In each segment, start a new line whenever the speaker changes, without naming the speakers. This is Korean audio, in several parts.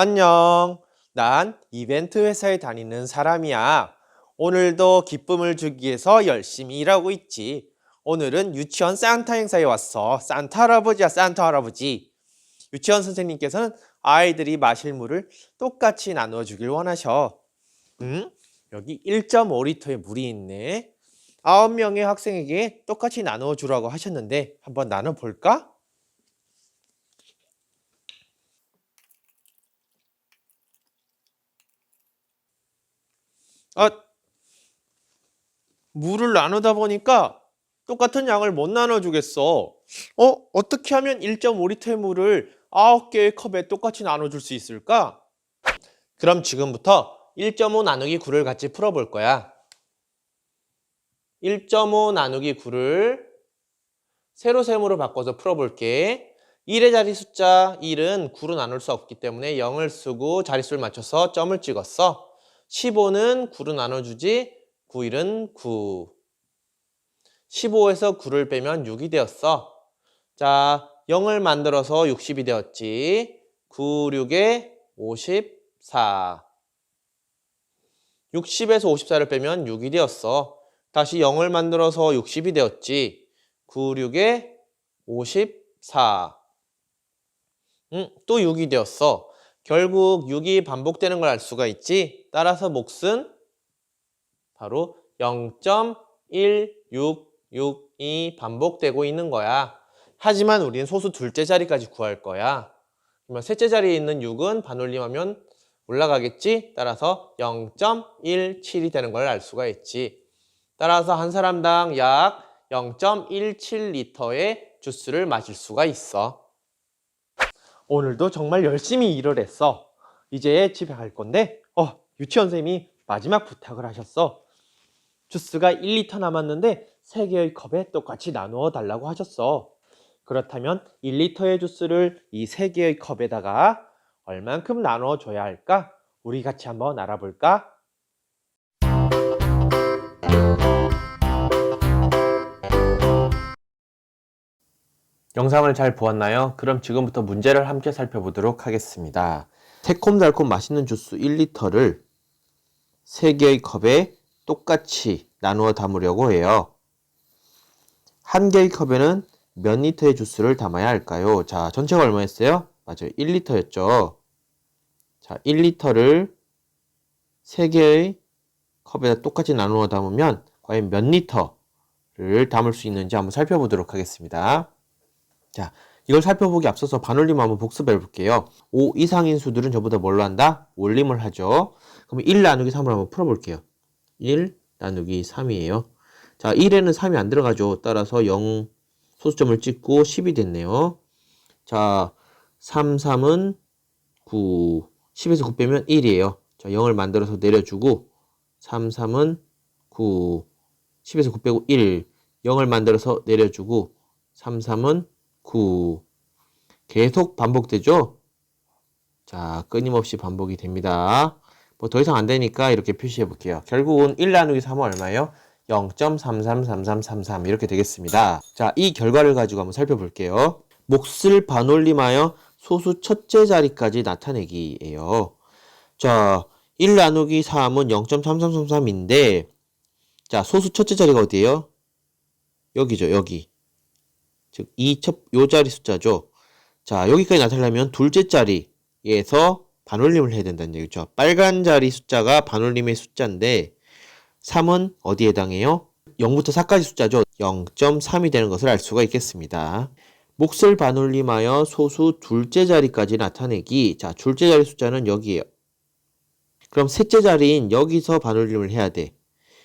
안녕. 난 이벤트 회사에 다니는 사람이야. 오늘도 기쁨을 주기 위해서 열심히 일하고 있지. 오늘은 유치원 산타 행사에 왔어. 산타 할아버지야, 산타 할아버지. 유치원 선생님께서는 아이들이 마실 물을 똑같이 나누어 주길 원하셔. 응? 여기 1.5리터의 물이 있네. 9명의 학생에게 똑같이 나누어 주라고 하셨는데 한번 나눠 볼까? 아, 물을 나누다 보니까 똑같은 양을 못 나눠주겠어. 어? 어떻게 하면 1.5리터의 물을 9개의 컵에 똑같이 나눠줄 수 있을까? 그럼 지금부터 1.5 나누기 9를 같이 풀어볼 거야. 1.5 나누기 9를 세로셈으로 바꿔서 풀어볼게. 1의 자리 숫자 1은 9로 나눌 수 없기 때문에 0을 쓰고 자릿수를 맞춰서 점을 찍었어. 15는 9로 나눠주지 9, 1은 9. 15에서 9를 빼면 6이 되었어. 자, 0을 만들어서 60이 되었지. 9, 6에 54. 60에서 54를 빼면 6이 되었어. 다시 0을 만들어서 60이 되었지. 9, 6에 54. 응, 또 6이 되었어. 결국 6이 반복되는 걸 알 수가 있지. 따라서 몫은 바로 0.166이 반복되고 있는 거야. 하지만 우리는 소수 둘째 자리까지 구할 거야. 그러면 셋째 자리에 있는 6은 반올림하면 올라가겠지? 따라서 0.17이 되는 걸 알 수가 있지. 따라서 한 사람당 약 0.17리터의 주스를 마실 수가 있어. 오늘도 정말 열심히 일을 했어. 이제 집에 갈 건데, 어, 유치원 선생님이 마지막 부탁을 하셨어. 주스가 1리터 남았는데 3개의 컵에 똑같이 나누어 달라고 하셨어. 그렇다면 1리터의 주스를 이 3개의 컵에다가 얼만큼 나눠 줘야 할까? 우리 같이 한번 알아볼까? 영상을 잘 보았나요? 그럼 지금부터 문제를 함께 살펴보도록 하겠습니다. 새콤달콤 맛있는 주스 1리터를 3개의 컵에 똑같이 나누어 담으려고 해요. 한 개의 컵에는 몇 리터의 주스를 담아야 할까요? 자, 전체가 얼마였어요? 맞아요. 1리터였죠. 자, 1리터를 3개의 컵에다 똑같이 나누어 담으면 과연 몇 리터를 담을 수 있는지 한번 살펴보도록 하겠습니다. 자, 이걸 살펴보기 앞서서 반올림 한번 복습해 볼게요. 5 이상인 수들은 저보다 뭘로 한다? 올림을 하죠. 그럼 1 나누기 3을 한번 풀어볼게요. 1 나누기 3이에요. 자, 1에는 3이 안 들어가죠. 따라서 0 소수점을 찍고 10이 됐네요. 자, 3, 3은 9. 10에서 9 빼면 1이에요. 자, 0을 만들어서 내려주고 3, 3은 9. 10에서 9 빼고 1. 0을 만들어서 내려주고 3, 3은 9. 계속 반복되죠? 자, 끊임없이 반복이 됩니다. 뭐 더 이상 안 되니까 이렇게 표시해 볼게요. 결국은 1 나누기 3은 얼마예요? 0.333333 이렇게 되겠습니다. 자, 이 결과를 가지고 한번 살펴볼게요. 몫을 반올림하여 소수 첫째 자리까지 나타내기예요. 자, 1 나누기 3은 0.3333인데 자, 소수 첫째 자리가 어디예요? 여기죠, 여기. 즉, 이 첫, 요 자리 숫자죠. 자, 여기까지 나타내려면 둘째 자리에서 반올림을 해야 된다는 얘기죠. 빨간 자리 숫자가 반올림의 숫자인데 3은 어디에 해당해요? 0부터 4까지 숫자죠. 0.3이 되는 것을 알 수가 있겠습니다. 몫을 반올림하여 소수 둘째 자리까지 나타내기. 자, 둘째 자리 숫자는 여기에요. 그럼 셋째 자리인 여기서 반올림을 해야 돼.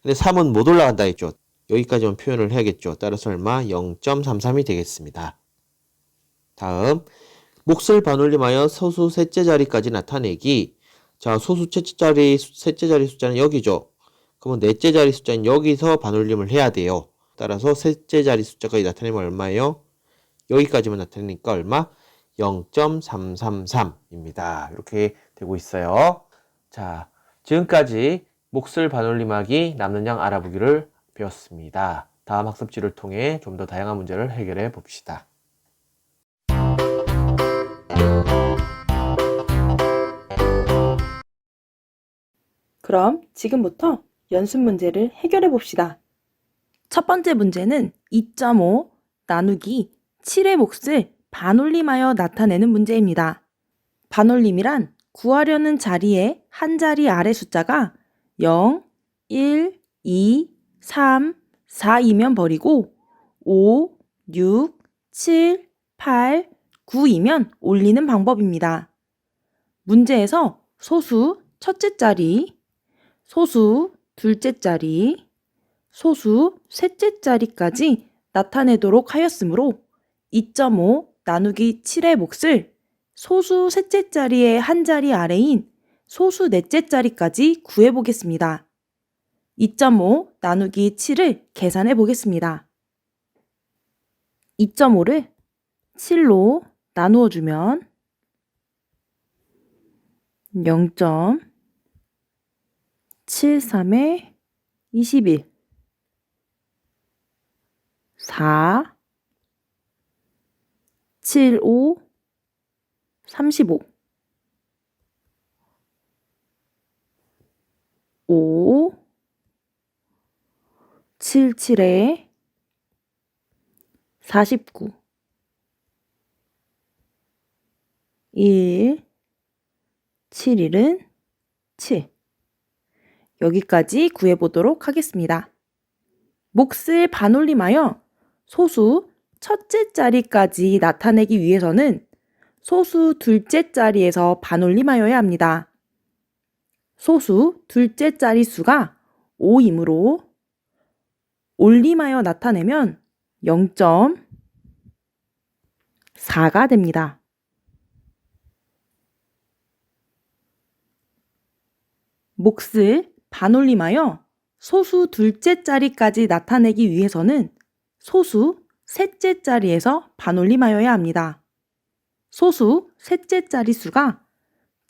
근데 3은 못 올라간다 했죠. 여기까지만 표현을 해야겠죠. 따라서 얼마? 0.33이 되겠습니다. 다음, 몫을 반올림하여 소수 셋째 자리까지 나타내기. 자, 소수 셋째 자리, 셋째 자리 숫자는 여기죠. 그러면 넷째 자리 숫자는 여기서 반올림을 해야 돼요. 따라서 셋째 자리 숫자까지 나타내면 얼마예요? 여기까지만 나타내니까 얼마? 0.333입니다. 이렇게 되고 있어요. 자, 지금까지 몫을 반올림하기 남는 양 알아보기를 배웠습니다. 다음 학습지를 통해 좀 더 다양한 문제를 해결해 봅시다.
그럼 지금부터 연습 문제를 해결해 봅시다. 첫 번째 문제는 2.5 나누기 7의 몫을 반올림하여 나타내는 문제입니다. 반올림이란 구하려는 자리의 한 자리 아래 숫자가 0, 1, 2, 3, 4이면 버리고 5, 6, 7, 8, 9이면 올리는 방법입니다. 문제에서 소수 첫째 자리, 소수 둘째 자리, 소수 셋째 자리까지 나타내도록 하였으므로 2.5 나누기 7의 몫을 소수 셋째 자리의 한 자리 아래인 소수 넷째 자리까지 구해보겠습니다. 2.5 나누기 7을 계산해 보겠습니다. 2.5를 7로 나누어 주면 0.73에 21 4 7 5 35 5 7 7에 49 1 7 1은 7 여기까지 구해보도록 하겠습니다. 몫을 반올림하여 소수 첫째 자리까지 나타내기 위해서는 소수 둘째 자리에서 반올림하여야 합니다. 소수 둘째 자리 수가 5이므로 올림하여 나타내면 0.4가 됩니다. 몫을 반올림하여 소수 둘째 자리까지 나타내기 위해서는 소수 셋째 자리에서 반올림하여야 합니다. 소수 셋째 자리 수가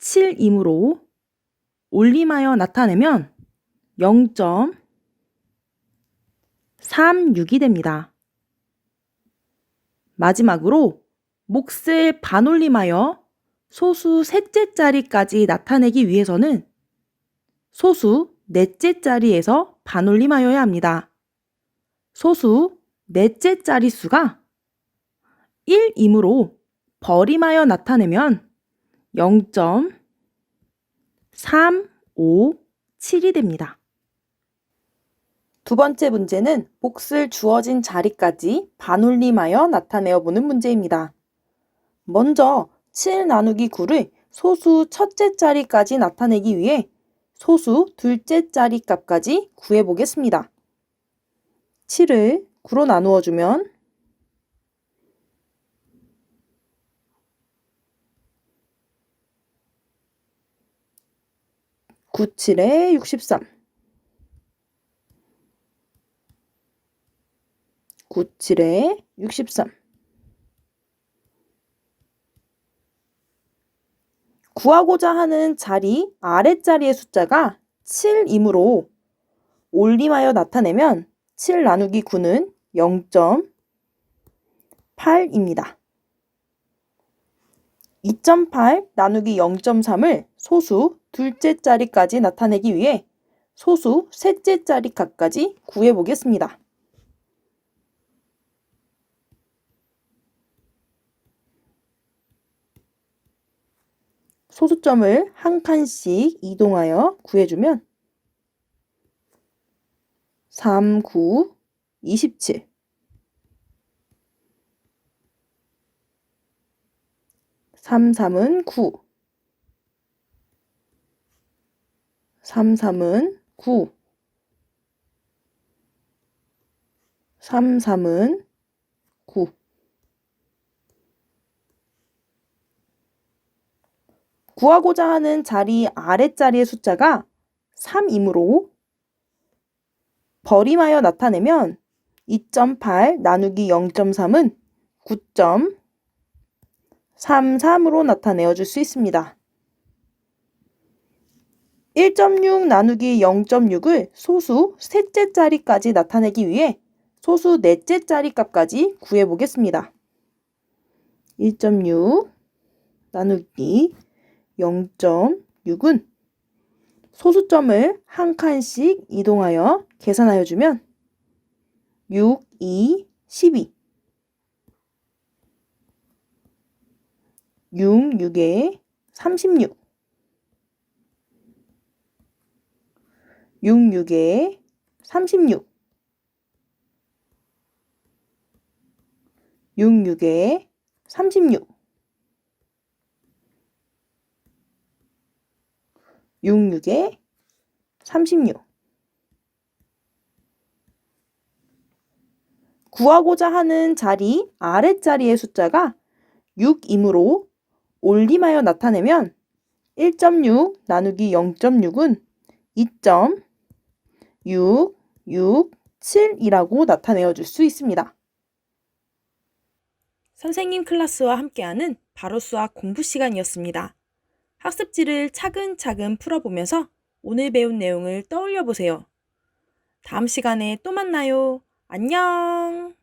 7이므로 올림하여 나타내면 0.36이 됩니다. 마지막으로 몫을 반올림하여 소수 셋째 자리까지 나타내기 위해서는 소수 넷째 자리에서 반올림하여야 합니다. 소수 넷째 자리 수가 1이므로 버림하여 나타내면 0.357이 됩니다. 두 번째 문제는 몫을 주어진 자리까지 반올림하여 나타내어 보는 문제입니다. 먼저 7 나누기 9를 소수 첫째 자리까지 나타내기 위해 소수 둘째 자리 값까지 구해 보겠습니다. 7을 9로 나누어 주면 9, 7에 63 9, 7에 63 구하고자 하는 자리 아랫자리의 숫자가 7이므로 올림하여 나타내면 7 나누기 9는 0.8입니다. 2.8 나누기 0.3을 소수 둘째 자리까지 나타내기 위해 소수 셋째 자리 값까지 구해 보겠습니다. 소수점을 한 칸씩 이동하여 구해주면 3, 9, 27 3, 3은 9 3, 3은 9 3, 3은 9 구하고자 하는 자리 아랫자리의 숫자가 3이므로 버림하여 나타내면 2.8 나누기 0.3은 9.33으로 나타내어 줄 수 있습니다. 1.6 나누기 0.6을 소수 셋째 자리까지 나타내기 위해 소수 넷째 자리 값까지 구해 보겠습니다. 1.6 나누기 0.6은 소수점을 한 칸씩 이동하여 계산하여 주면 6, 2, 12 6, 6에 36 6, 6에 36 6, 6에 36 6, 6에 36 구하고자 하는 자리 아랫자리의 숫자가 6이므로 올림하여 나타내면 1.6 나누기 0.6은 2.667이라고 나타내어 줄 수 있습니다. 선생님 클래스와 함께하는 바로 수학 공부 시간이었습니다. 학습지를 차근차근 풀어보면서 오늘 배운 내용을 떠올려 보세요. 다음 시간에 또 만나요. 안녕!